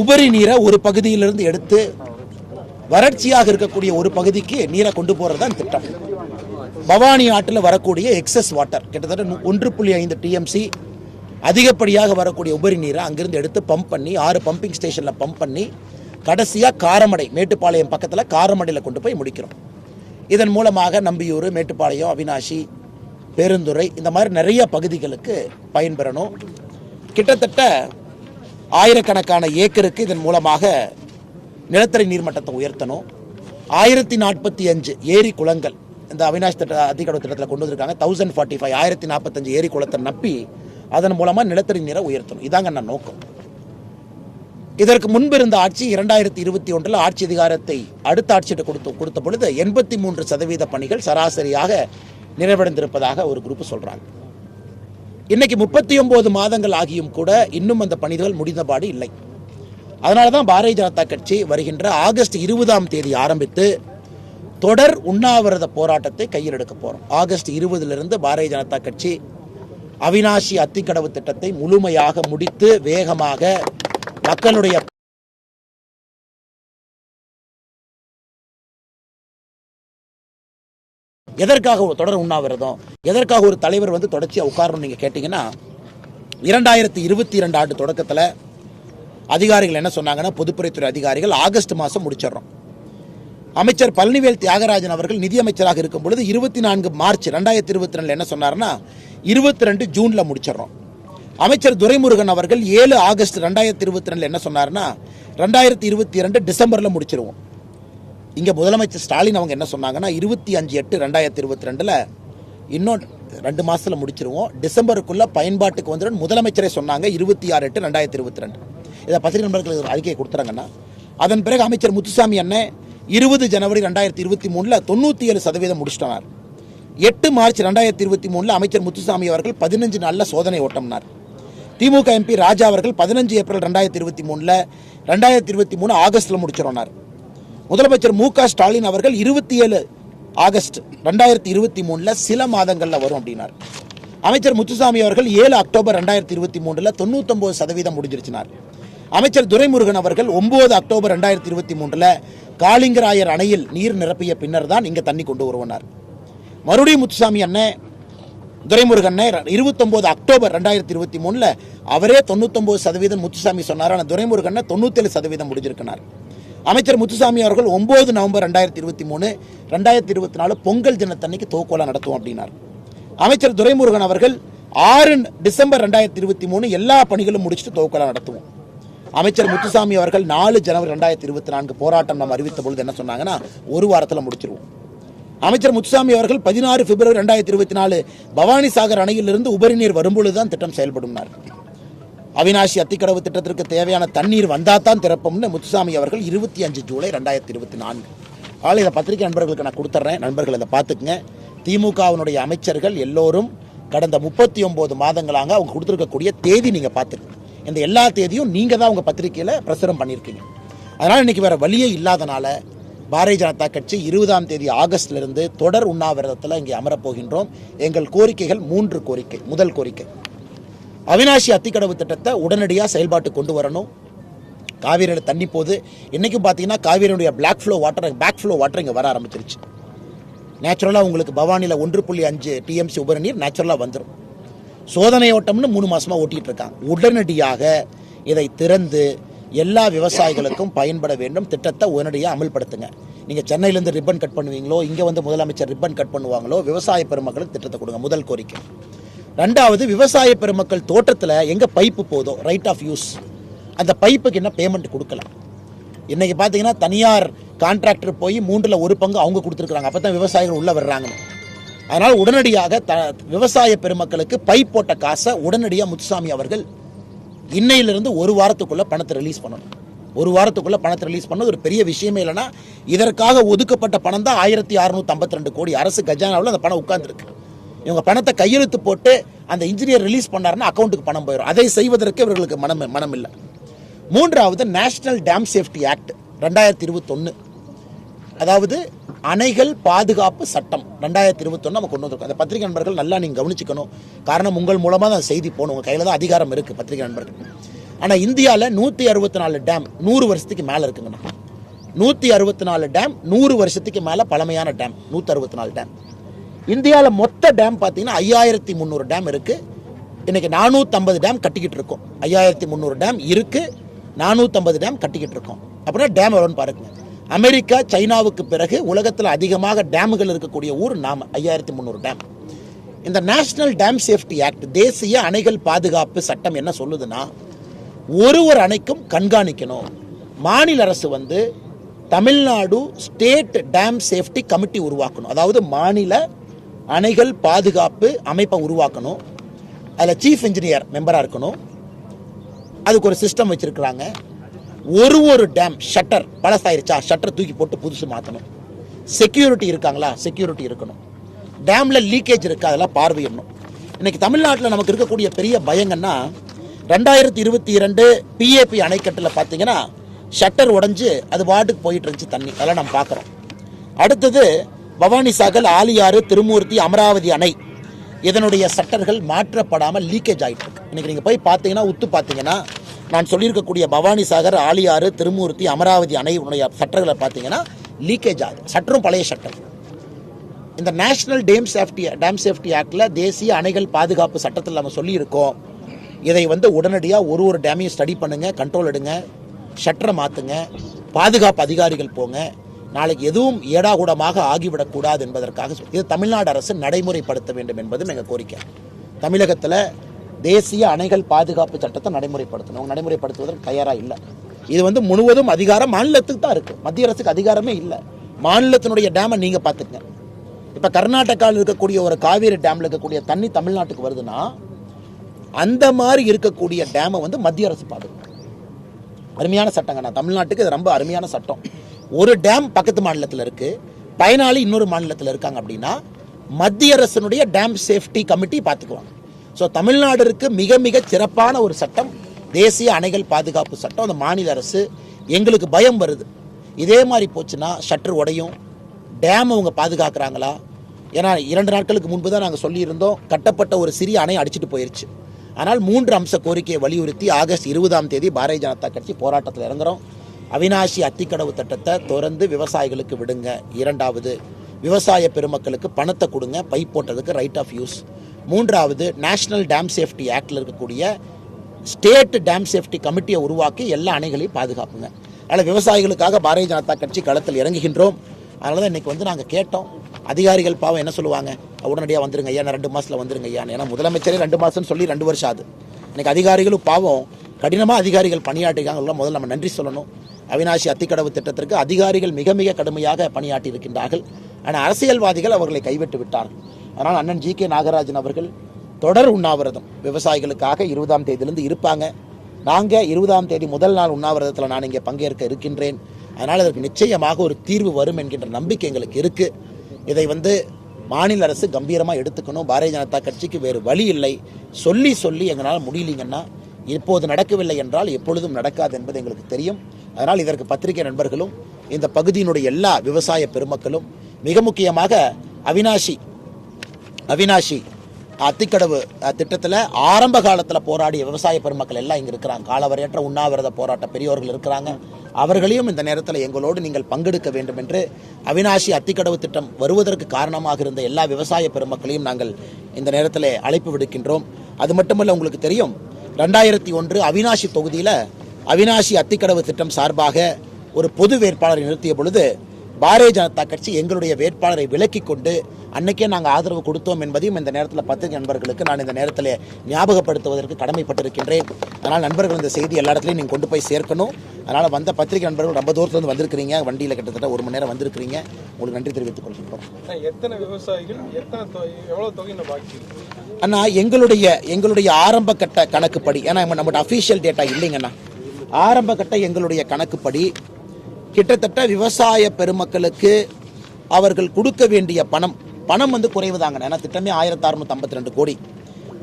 உபரி நீரை ஒரு பகுதியிலிருந்து எடுத்து வறட்சியாக இருக்கக்கூடிய ஒரு பகுதிக்கு நீரை கொண்டு போகிறது தான் திட்டம். பவானி ஆற்றில் வரக்கூடிய எக்ஸஸ் வாட்டர் கிட்டத்தட்ட ஒன்று புள்ளி ஐந்து டிஎம்சி அதிகப்படியாக வரக்கூடிய உபரி நீரை அங்கிருந்து எடுத்து பம்ப் பண்ணி ஆறு பம்பிங் ஸ்டேஷனில் பம்ப் பண்ணி கடைசியாக காரமடை மேட்டுப்பாளையம் பக்கத்தில் காரமடையில் கொண்டு போய் முடிக்கிறோம். இதன் மூலமாக நம்பியூர் மேட்டுப்பாளையம் அவினாஷி பெருந்துறை இந்த மாதிரி நிறைய பகுதிகளுக்கு பயன்பெறணும். கிட்டத்தட்ட ஆயிரக்கணக்கான ஏக்கருக்கு இதன் மூலமாக நிலத்தடி நீர்மட்டத்தை உயர்த்தணும். ஆயிரத்தி நாற்பத்தி அஞ்சு ஏரி குளங்கள் இந்த அவினாஷ் திட்ட அதிகடவு திட்டத்தில் கொண்டு வந்திருக்காங்க. தௌசண்ட் ஃபார்ட்டி ஃபைவ் ஆயிரத்தி நாற்பத்தஞ்சு ஏரி குளத்தை நப்பி அதன் மூலமாக நிலத்தடி நீரை உயர்த்தணும். இதாங்க நான் நோக்கம். இதற்கு முன்பு இருந்த ஆட்சி இரண்டாயிரத்தி இருபத்தி ஒன்றில் ஆட்சி அதிகாரத்தை அடுத்த ஆட்சியிட்ட கொடுத்து கொடுத்த பொழுது எண்பத்தி மூன்று சதவீத பணிகள் சராசரியாக நிறைவடைந்திருப்பதாக ஒரு குரூப் சொல்கிறாங்க இன்னைக்கு முப்பத்தி ஒன்பது மாதங்கள் ஆகியும் கூட இன்னும் அந்த பணிகள் முடிந்தபாடு இல்லை. அதனால தான் பாரதிய ஜனதா கட்சி வருகின்ற ஆகஸ்ட் இருபதாம் தேதி ஆரம்பித்து தொடர் உண்ணாவிரத போராட்டத்தை கையில் எடுக்க போறோம். ஆகஸ்ட் இருபதிலிருந்து பாரதிய ஜனதா கட்சி அவினாஷி அத்திக்கடவு திட்டத்தை முழுமையாக முடித்து வேகமாக மக்களுடைய எதற்காக ஒரு தொடர் உண்ணாவிரதம்? எதற்காக ஒரு தலைவர் வந்து தொடர்ச்சியாக உட்காரணும் நீங்கள் கேட்டிங்கன்னா இரண்டாயிரத்தி இருபத்தி இரண்டு ஆண்டு தொடக்கத்தில் அதிகாரிகள் என்ன சொன்னாங்கன்னா பொதுப்பணித்துறை அதிகாரிகள் ஆகஸ்ட் மாதம் முடிச்சிடுறோம். அமைச்சர் பழனிவேல் தியாகராஜன் அவர்கள் நிதியமைச்சராக இருக்கும் பொழுது இருபத்தி நான்கு மார்ச் ரெண்டாயிரத்தி இருபத்தி ரெண்டில் என்ன சொன்னார்னா இருபத்தி ரெண்டு ஜூனில் முடிச்சிடுறோம். அமைச்சர் துரைமுருகன் அவர்கள் ஏழு ஆகஸ்ட் ரெண்டாயிரத்தி இருபத்தி ரெண்டில் என்ன சொன்னார்னா ரெண்டாயிரத்தி இருபத்தி இரண்டு டிசம்பரில் முடிச்சிருவோம். இங்கே முதலமைச்சர் ஸ்டாலின் அவங்க என்ன சொன்னாங்கன்னா இருபத்தி அஞ்சு எட்டு ரெண்டாயிரத்தி இருபத்தி ரெண்டில் இன்னும் ரெண்டு மாதத்தில் முடிச்சிருவோம். டிசம்பருக்குள்ளே பயன்பாட்டுக்கு வந்துடும். முதலமைச்சரே சொன்னாங்க இருபத்தி ஆறு எட்டு ரெண்டாயிரத்தி இருபத்தி ரெண்டு. இதை பத்திரிகை நண்பர்களுக்கு ஒரு அறிக்கையை கொடுத்துறாங்கன்னா அதன் பிறகு அமைச்சர் முத்துசாமி அண்ணன் இருபது ஜனவரி ரெண்டாயிரத்தி இருபத்தி மூணில் தொண்ணூற்றி ஏழு சதவீதம் முடிச்சிட்டனார் எட்டு மார்ச் ரெண்டாயிரத்தி இருபத்தி மூணில் அமைச்சர் முத்துசாமி அவர்கள் பதினஞ்சு நாளில் சோதனை ஓட்டம்னார். திமுக எம்பி ராஜா அவர்கள் பதினஞ்சு ஏப்ரல் ரெண்டாயிரத்தி இருபத்தி மூணில் ரெண்டாயிரத்தி இருபத்தி மூணு ஆகஸ்ட்டில் முடிச்சிடனார் முதலமைச்சர் மு க ஸ்டாலின் அவர்கள் இருபத்தி ஏழு ஆகஸ்ட் ரெண்டாயிரத்தி இருபத்தி மூணில் சில மாதங்களில் வரும் அப்படின்னார். அமைச்சர் முத்துசாமி அவர்கள் ஏழு அக்டோபர் ரெண்டாயிரத்தி இருபத்தி மூணில் தொண்ணூத்தொம்பது சதவீதம் முடிஞ்சிருச்சினார். அமைச்சர் துரைமுருகன் அவர்கள் ஒன்பது அக்டோபர் ரெண்டாயிரத்தி இருபத்தி மூணில் காளிங்கராயர் அணையில் நீர் நிரப்பிய பின்னர் தான் இங்கே தண்ணி கொண்டு வருவனார். மறுபடியும் முத்துசாமி அண்ணன் துரைமுருகன் இருபத்தொம்போது அக்டோபர் ரெண்டாயிரத்தி இருபத்தி மூணில் அவரே தொண்ணூத்தொம்பது சதவீதம் முத்துசாமி சொன்னார். ஆனால் துரைமுருகன் தொண்ணூத்தேழு சதவீதம் முடிஞ்சிருக்கிறார் அமைச்சர் முத்துசாமி அவர்கள் ஒன்பது நவம்பர் ரெண்டாயிரத்தி இருபத்தி மூணு ரெண்டாயிரத்தி இருபத்தி நாலு பொங்கல் தினத்தன்னைக்கு தோக்கோலா நடத்துவோம் அப்படின்னார். அமைச்சர் துரைமுருகன் அவர்கள் ஆறு டிசம்பர் ரெண்டாயிரத்தி இருபத்தி மூணு எல்லா பணிகளும் முடிச்சுட்டு தோக்கோலா நடத்துவோம். அமைச்சர் முத்துசாமி அவர்கள் நாலு ஜனவரி ரெண்டாயிரத்தி இருபத்தி நான்கு போராட்டம் நம்ம அறிவித்த பொழுது என்ன சொன்னாங்கன்னா ஒரு வாரத்தில் முடிச்சிருவோம். அமைச்சர் முத்துசாமி அவர்கள் பதினாறு பிப்ரவரி ரெண்டாயிரத்தி இருபத்தி நாலு பவானி சாகர் அணையிலிருந்து உபரிநீர் வரும்பொழுது தான் திட்டம் செயல்படும்னார். அவினாஷி அத்திக்கடவு திட்டத்திற்கு தேவையான தண்ணீர் வந்தால் தான் திறப்போம்னு முத்துசாமி அவர்கள் இருபத்தி அஞ்சு ஜூலை ரெண்டாயிரத்தி இருபத்தி நான்கு. ஆள் இதை பத்திரிகை நண்பர்களுக்கு நான் கொடுத்துட்றேன் நண்பர்கள் இதை பார்த்துக்குங்க. திமுகவினுடைய அமைச்சர்கள் எல்லோரும் கடந்த முப்பத்தி ஒம்பது மாதங்களாக அவங்க கொடுத்துருக்கக்கூடிய தேதி நீங்கள் பார்த்துருக்கீங்க இந்த எல்லா தேதியும் நீங்கள் தான் உங்கள் பத்திரிகையில் பிரசுரம் பண்ணியிருக்கீங்க. அதனால் இன்னைக்கு வேறு வழியே இல்லாதனால பாரதிய ஜனதா கட்சி இருபதாம் தேதி ஆகஸ்ட்லேருந்து தொடர் உண்ணாவிரதத்தில் இங்கே அமரப் போகின்றோம். எங்கள் கோரிக்கைகள் மூன்று கோரிக்கை. முதல் கோரிக்கை. அவினாஷி அத்திக்கடவு திட்டத்தை உடனடியாக செயல்பாட்டு கொண்டு வரணும். காவிரியில் தண்ணி போகுது இன்றைக்கும் பார்த்தீங்கன்னா காவிரியுடைய black flow water back flow water இங்கே வர ஆரம்பிச்சிருச்சு. நேச்சுரலாக உங்களுக்கு பவானியில் ஒன்று புள்ளி அஞ்சு டிஎம்சி உபரி நீர் நேச்சுரலாக வந்துடும் சோதனை ஓட்டம்னு மூணு மாதமாக ஓட்டிகிட்டு இருக்காங்க உடனடியாக இதை திறந்து எல்லா விவசாயிகளுக்கும் பயன்பட வேண்டும். திட்டத்தை உடனடியாக அமல்படுத்துங்க. நீங்கள் சென்னையிலேருந்து ரிப்பன் கட் பண்ணுவீங்களோ இங்கே வந்து முதலமைச்சர் ரிப்பன் கட் பண்ணுவாங்களோ விவசாய பெருமக்களுக்கு திட்டத்தை கொடுங்க. முதல் கோரிக்கை. ரெண்டாவது விவசாய பெருமக்கள் தோட்டத்தில் எங்கே பைப்பு போதோ ரைட் ஆஃப் யூஸ் அந்த பைப்புக்கு என்ன பேமெண்ட் கொடுக்கல இன்றைக்கி பார்த்தீங்கன்னா தனியார் கான்ட்ராக்டர் போய் மூன்றில் ஒரு பங்கு அவங்க கொடுத்துருக்குறாங்க. அப்போ தான் விவசாயிகள் உள்ளே வர்றாங்க. அதனால் உடனடியாக த விவசாய பெருமக்களுக்கு பைப் போட்ட காசை உடனடியாக முத்துசாமி அவர்கள் இன்னையிலிருந்து ஒரு வாரத்துக்குள்ளே பணத்தை ரிலீஸ் பண்ணணும். ஒரு வாரத்துக்குள்ளே பணத்தை ரிலீஸ் பண்ணது ஒரு பெரிய விஷயமே இல்லைன்னா இதற்காக ஒதுக்கப்பட்ட பணம் தான் ஆயிரத்தி அறுநூத்தி ஐம்பத்தி ரெண்டு கோடி. அரசு கஜானாவில் அந்த பணம் உட்கார்ந்துருக்கு. இவங்க பணத்தை கையெழுத்து போட்டு அந்த இன்ஜினியர் ரிலீஸ் பண்ணாருன்னா அக்கௌண்ட்டுக்கு பணம் போயிடும் அதை செய்வதற்கு இவர்களுக்கு மனம் மனம் இல்லை மூன்றாவது நேஷனல் டேம் சேஃப்டி ஆக்ட் ரெண்டாயிரத்தி இருபத்தொன்று அதாவது அணைகள் பாதுகாப்பு சட்டம் ரெண்டாயிரத்தி இருபத்தொன்று நம்ம கொண்டு வந்திருக்கோம். அந்த பத்திரிகை நண்பர்கள் நல்லா நீங்கள் கவனிச்சுக்கணும். காரணம் உங்கள் மூலமாக தான் செய்தி போகணும். உங்கள் கையில் தான் அதிகாரம் இருக்குது பத்திரிகை நண்பர்கள். ஆனால் இந்தியாவில் நூற்றி அறுபத்தி நாலு டேம் நூறு வருஷத்துக்கு மேலே இருக்குங்கண்ணா. நூற்றி அறுபத்தி நாலு டேம் நூறு வருஷத்துக்கு மேலே பழமையான டேம் நூற்றி அறுபத்தி நாலு டேம் இந்தியாவில் மொத்த டேம் பார்த்தீங்கன்னா ஐயாயிரத்தி முந்நூறு டேம் இருக்குது இன்றைக்கி நானூற்றம்பது டேம் கட்டிக்கிட்டு இருக்கோம். ஐயாயிரத்தி முந்நூறு டேம் இருக்குது நானூற்றம்பது டேம் கட்டிக்கிட்டு இருக்கோம். அப்படின்னா டேம் எவ்வளோன்னு பாருங்க. அமெரிக்கா சைனாவுக்கு பிறகு உலகத்தில் அதிகமாக டேமுகள் இருக்கக்கூடிய ஊர் நாம் ஐயாயிரத்தி முந்நூறு டேம் இந்த நேஷனல் டேம் சேஃப்டி ஆக்ட் தேசிய அணைகள் பாதுகாப்பு சட்டம் என்ன சொல்லுதுன்னா ஒரு ஒரு அணைக்கும் கண்காணிக்கணும். மாநில அரசு வந்து Tamil Nadu state dam safety committee உருவாக்கணும். அதாவது மாநில அணைகள் பாதுகாப்பு அமைப்பை உருவாக்கணும். அதில் சீஃப் இன்ஜினியர் மெம்பராக இருக்கணும். அதுக்கு ஒரு சிஸ்டம் வச்சுருக்குறாங்க. ஒரு ஒரு டேம் ஷட்டர் பழசாயிருச்சா? ஷட்டர் தூக்கி போட்டு புதுசு மாற்றணும் செக்யூரிட்டி இருக்காங்களா? செக்யூரிட்டி இருக்கணும். டேமில் லீக்கேஜ் இருக்கு? அதெல்லாம் பார்வையிடணும். இன்றைக்கி தமிழ்நாட்டில் நமக்கு இருக்கக்கூடிய பெரிய பயங்கன்னா ரெண்டாயிரத்தி இருபத்தி இரண்டு பிஏபி அணைக்கட்டில் பார்த்தீங்கன்னா ஷட்டர் உடஞ்சி அது வாட்டுக்கு போயிட்டு இருந்துச்சு தண்ணி. அதெல்லாம் நம்ம பார்க்குறோம் அடுத்தது பவானி சாகர் ஆலியாறு திருமூர்த்தி அமராவதி அணை இதனுடைய சட்டர்கள் மாற்றப்படாமல் லீக்கேஜ் ஆகிட்டு இருக்கு இன்னைக்கு நீங்கள் போய் பார்த்தீங்கன்னா உத்து பார்த்தீங்கன்னா நான் சொல்லியிருக்கக்கூடிய பவானி சாகர் ஆலியாறு திருமூர்த்தி அமராவதி அணையினுடைய சட்டர்களை பார்த்தீங்கன்னா லீக்கேஜ் ஆகுது. சட்டரும் பழைய சட்டர் இந்த national dam safety dam safety ஆக்டில் தேசிய அணைகள் பாதுகாப்பு சட்டத்தில் நம்ம சொல்லியிருக்கோம். இதை வந்து உடனடியாக ஒரு ஒரு டேமையும் ஸ்டடி பண்ணுங்கள் கண்ட்ரோல் எடுங்க ஷட்டரை மாற்றுங்க பாதுகாப்பு அதிகாரிகள் போங்க நாளைக்கு எதுவும் ஏடாகூடமாக ஆகிவிடக்கூடாது என்பதற்காக இது தமிழ்நாடு அரசு நடைமுறைப்படுத்த வேண்டும் என்பதும் எங்கள் கோரிக்கை. தமிழகத்தில் தேசிய அணைகள் பாதுகாப்பு சட்டத்தை நடைமுறைப்படுத்தணும். அவங்க நடைமுறைப்படுத்துவதற்கு தயாராக இல்லை. இது வந்து முழுவதும் அதிகாரம் மாநிலத்துக்கு தான் இருக்குது மத்திய அரசுக்கு அதிகாரமே இல்லை. மாநிலத்தினுடைய டேமை நீங்கள் பார்த்துக்கங்க இப்போ கர்நாடகாவில் இருக்கக்கூடிய ஒரு காவேரி டேமில் இருக்கக்கூடிய தண்ணி தமிழ்நாட்டுக்கு வருதுன்னா அந்த மாதிரி இருக்கக்கூடிய டேமை வந்து மத்திய அரசு பார்த்துக்கணும் அருமையான சட்டங்க. நான் தமிழ்நாட்டுக்கு இது ரொம்ப அருமையான சட்டம். ஒரு டேம் பக்கத்து மாநிலத்தில் இருக்குது பயனாளி இன்னொரு மாநிலத்தில் இருக்காங்க அப்படின்னா மத்திய அரசினுடைய டேம் சேஃப்டி கமிட்டி பார்த்துக்குவாங்க ஸோ தமிழ்நாடுக்கு மிக மிக சிறப்பான ஒரு சட்டம். தேசிய அணைகள் பாதுகாப்பு சட்டம். அந்த மாநில அரசு எங்களுக்கு பயம் வருது. இதே மாதிரி போச்சுன்னா ஷட்டர் உடையும். டேம் அவங்க பாதுகாக்கிறாங்களா? ஏன்னா இரண்டு நாட்களுக்கு முன்பு தான் நாங்கள் சொல்லியிருந்தோம் கட்டப்பட்ட ஒரு சிறிய அணை அடிச்சிட்டு போயிருச்சு. ஆனால் மூன்று அம்ச கோரிக்கையை வலியுறுத்தி ஆகஸ்ட் இருபதாம் தேதி பாரதிய ஜனதா கட்சி போராட்டத்தில் இறங்குறோம். அவினாசி அத்திக்கடவு திட்டத்தை திறந்து விவசாயிகளுக்கு விடுங்க. இரண்டாவது விவசாய பெருமக்களுக்கு பணத்தை கொடுங்க பைப் போட்டதுக்கு ரைட் ஆஃப் யூஸ் மூன்றாவது நேஷனல் டேம் சேஃப்டி ஆக்டில் இருக்கக்கூடிய ஸ்டேட் டேம் சேஃப்டி கமிட்டியை உருவாக்கி எல்லா அணைகளையும் பாதுகாப்புங்க. அதனால் விவசாயிகளுக்காக பாரதிய ஜனதா கட்சி களத்தில் இறங்குகின்றோம். அதனால தான் இன்றைக்கி வந்து நாங்கள் கேட்டோம். அதிகாரிகள் பாவம் என்ன சொல்லுவாங்க? உடனடியாக வந்துருங்க ஐயா நான் ரெண்டு மாதத்தில் வந்துருங்க ஐயா. ஏன்னா முதலமைச்சரே ரெண்டு மாதம்னு சொல்லி ரெண்டு வருஷம் ஆகுது. இன்றைக்கி அதிகாரிகளும் பாவம் கடினமாக அதிகாரிகள் பணியாற்றிருக்காங்க முதல்ல நம்ம நன்றி சொல்லணும். அவினாசி அத்திக்கடவு திட்டத்திற்கு அதிகாரிகள் மிக மிக கடுமையாக பணியாற்றி இருக்கின்றார்கள் ஆனால் அரசியல்வாதிகள் அவர்களை கைவிட்டு விட்டார்கள். அதனால் அண்ணன் ஜி கே நாகராஜன் அவர்கள் தொடர் உண்ணாவிரதம் விவசாயிகளுக்காக இருபதாம் தேதியிலிருந்து இருப்பாங்க. நாங்கள் இருபதாம் தேதி முதல் நாள் உண்ணாவிரதத்தில் நான் இங்கே பங்கேற்க இருக்கின்றேன். அதனால் அதற்கு நிச்சயமாக ஒரு தீர்வு வரும் என்கின்ற நம்பிக்கை எங்களுக்கு இருக்குது இதை வந்து மாநில அரசு கம்பீரமாக எடுத்துக்கணும். பாரதிய ஜனதா கட்சிக்கு வேறு வழி இல்லை. சொல்லி சொல்லி எங்களால் முடியலீங்கன்னா இப்போது நடக்கவில்லை என்றால் எப்பொழுதும் நடக்காது என்பது எங்களுக்கு தெரியும். அதனால் இதற்கு பத்திரிகை நண்பர்களும் இந்த பகுதியினுடைய எல்லா விவசாய பெருமக்களும் மிக முக்கியமாக அவினாஷி அவினாஷி அத்திக்கடவு திட்டத்தில் ஆரம்ப காலத்தில் போராடிய விவசாய பெருமக்கள் எல்லாம் இங்கே இருக்கிறாங்க. காலவரையற்ற உண்ணாவிரத போராட்ட பெரியோர்கள் இருக்கிறாங்க. அவர்களையும் இந்த நேரத்தில் எங்களோடு நீங்கள் பங்கெடுக்க வேண்டும் என்று அவினாஷி அத்திக்கடவு திட்டம் வருவதற்கு காரணமாக இருந்த எல்லா விவசாய பெருமக்களையும் நாங்கள் இந்த நேரத்தில் அழைப்பு விடுக்கின்றோம். அது மட்டுமல்ல உங்களுக்கு தெரியும் ரெண்டாயிரத்தி ஒன்று அவினாஷி தொகுதியில் அவினாஷி அத்திக்கடவு திட்டம் சார்பாக ஒரு பொது வேட்பாளரை நிறுத்திய பொழுது பாரதிய ஜனதா கட்சி எங்களுடைய வேட்பாளரை விலக்கி கொண்டு அன்னைக்கே நாங்கள் ஆதரவு கொடுத்தோம் என்பதையும் இந்த நேரத்தில் பத்திரிகை நண்பர்களுக்கு நான் இந்த நேரத்தில் ஞாபகப்படுத்துவதற்கு கடமைப்பட்டிருக்கின்றேன். அதனால் நண்பர்கள் இந்த செய்தி எல்லா இடத்துலையும் நீங்கள் கொண்டு போய் சேர்க்கணும். அதனால் வந்த பத்திரிகை நண்பர்கள் ரொம்ப தூரத்துலேருந்து வந்திருக்கிறீங்க. வண்டியில் கிட்டத்தட்ட ஒரு மணி நேரம் வந்திருக்கிறீங்க. உங்களுக்கு நன்றி தெரிவித்துக் கொள்கின்றோம். அண்ணா, எத்தனை விவசாயிகள் தொகை பாக்கி இருக்கு? அண்ணா எங்களுடைய எங்களுடைய ஆரம்ப கட்ட கணக்குப்படி ஏன்னா நம்ம- நம்மகிட்ட அஃபீஷியல் டேட்டா இல்லைங்கண்ணா. ஆரம்ப கட்ட எங்களுடைய கணக்குப்படி கிட்டத்தட்ட விவசாய பெருமக்களுக்கு அவர்கள் கொடுக்க வேண்டிய பணம் பணம் வந்து குறைவுதாங்க. ஏன்னா திட்டமே ஆயிரத்தி அறுநூத்தி ஐம்பத்தி ரெண்டு கோடி.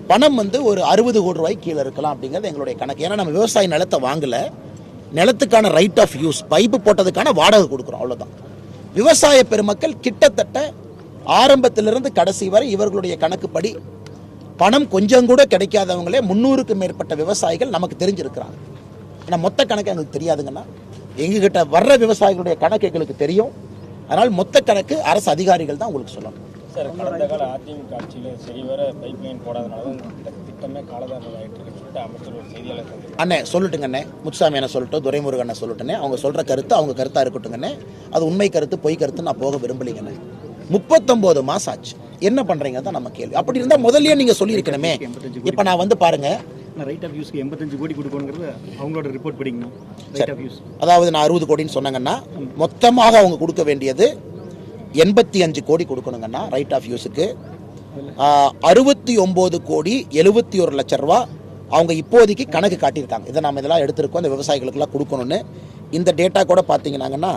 பணம் வந்து ஒரு அறுபது கோடி ரூபாய் கீழே இருக்கலாம் அப்படிங்கிறது எங்களுடைய கணக்கு. ஏன்னா நம்ம விவசாய நிலத்தை வாங்கல. நிலத்துக்கான ரைட் ஆஃப் யூஸ் பைப்பு போட்டதுக்கான வாடகை கொடுக்குறோம் அவ்வளோதான் விவசாய பெருமக்கள் கிட்டத்தட்ட ஆரம்பத்திலிருந்து கடைசி வரை இவர்களுடைய கணக்குப்படி பணம் கொஞ்சம் கூட கிடைக்காதவங்களே முந்நூறுக்கும் மேற்பட்ட விவசாயிகள் நமக்கு தெரிஞ்சிருக்கிறாங்க. ஆனால் மொத்த கணக்கு எங்களுக்கு தெரியாதுங்கன்னா எங்ககிட்ட வர்ற விவசாயிகளுடைய கணக்கு எங்களுக்கு தெரியும். அதனால் மொத்த கணக்கு அரசு அதிகாரிகள் தான் உங்களுக்கு சொல்லணும். சார் கடந்த கால அதிமுக ஆட்சியில் சரிவர பைப் லைன் போடாதனால தான் இந்த திட்டமே காலதாமதம் இருக்குன்னு சொல்லிட்டு அமைச்சர் ஒரு செய்தியாளர் அண்ணே சொல்லட்டுங்க அண்ணே. முத்துசாமி அண்ணன் சொல்லட்டும் துரைமுருகன் அண்ணன் சொல்லட்டுனே அவங்க சொல்ற கருத்து அவங்க கருத்தா இருக்கட்டுங்கண்ணே அது உண்மை கருத்து பொய் கருத்து நான் போக விரும்பலைங்கண்ணே முப்பத்தொன்பது மாசம் ஆச்சு. என்ன பண்றீங்க? தான் நம்ம கேள்வி. அப்படி இருந்தா முதல்லயே நீங்க சொல்லியிருக்கணுமே. இப்ப நான் வந்து பாருங்க ரைட் ஆஃப் யூஸ்க்கு எண்பத்தஞ்சு கோடி கொடுக்கணுங்கிறது அவங்களோட ரிப்போர்ட் படிக்கணும் ரைட் ஆஃப் யூஸ் அதாவது நான் அறுபது கோடின்னு சொன்னாங்கன்னா மொத்தமாக அவங்க கொடுக்க வேண்டியது எண்பத்தி அஞ்சு கோடி கொடுக்கணுங்கண்ணா ரைட் ஆஃப் யூஸுக்கு அறுபத்தி ஒம்பது கோடி எழுபத்தி ஒரு லட்ச ரூபா அவங்க இப்போதைக்கு கணக்கு காட்டியிருக்காங்க. இதை நம்ம இதெல்லாம் எடுத்திருக்கோம். இந்த விவசாயிகளுக்கெல்லாம் கொடுக்கணும்னு. இந்த டேட்டா கூட பார்த்தீங்கன்னாங்கன்னா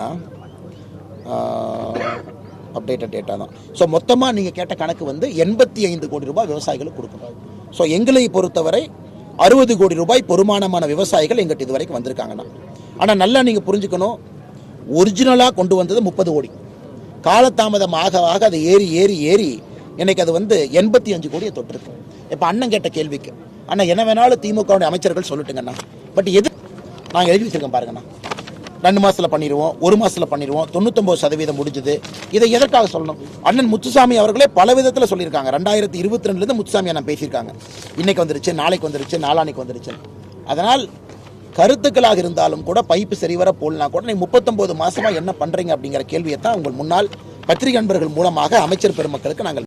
அப்டேட்டட் டேட்டா தான். ஸோ மொத்தமாக நீங்கள் கேட்ட கணக்கு வந்து எண்பத்தி ஐந்து கோடி ரூபாய் விவசாயிகளுக்கு கொடுக்கணும். ஸோ எங்களை பொறுத்தவரை அறுபது கோடி ரூபாய் பொறுமானமான விவசாயிகள் எங்கிட்ட இது வரைக்கும் வந்திருக்காங்கண்ணா. ஆனால் நல்லா நீங்கள் புரிஞ்சுக்கணும் ஒரிஜினலாக கொண்டு வந்தது முப்பது கோடி. காலதாமதம் ஆக ஆக அது ஏறி ஏறி ஏறி இன்னைக்கு அது வந்து எண்பத்தி அஞ்சு கோடியை தொட்டிருக்கு. இப்போ அண்ணன் கேட்ட கேள்விக்கு அண்ணா என்ன வேணாலும் திமுகவுடைய அமைச்சர்கள் சொல்லட்டுங்கண்ணா. பட் எது நான் எழுதி வச்சிருக்கேன் பாருங்கண்ணா. ரெண்டு மாசத்துல பண்ணிடுவோம் ஒரு மாசத்துல பண்ணிடுவோம் தொண்ணூத்தொம்பது சதவீதம் முடிஞ்சது. இதை எதற்காக சொல்லணும்? அண்ணன் முத்துசாமி அவர்களே பல விதத்தில் சொல்லியிருக்காங்க. ரெண்டாயிரத்தி இருபத்தி ரெண்டுலேருந்து முத்துசாமி அண்ணன் பேசியிருக்காங்க. இன்னைக்கு வந்துருச்சு நாளைக்கு வந்துருச்சு நாளானைக்கு வந்துருச்சு. அதனால் கருத்துக்களாக இருந்தாலும் கூட பைப்பு சரிவர போடலாம் கூட நீ முப்பத்தொன்பது மாசமா என்ன பண்றீங்க அப்படிங்கிற கேள்வியை தான் உங்கள் முன்னால் பத்திரிகை நண்பர்கள் மூலமாக அமைச்சர் பெருமக்களுக்கு நாங்கள்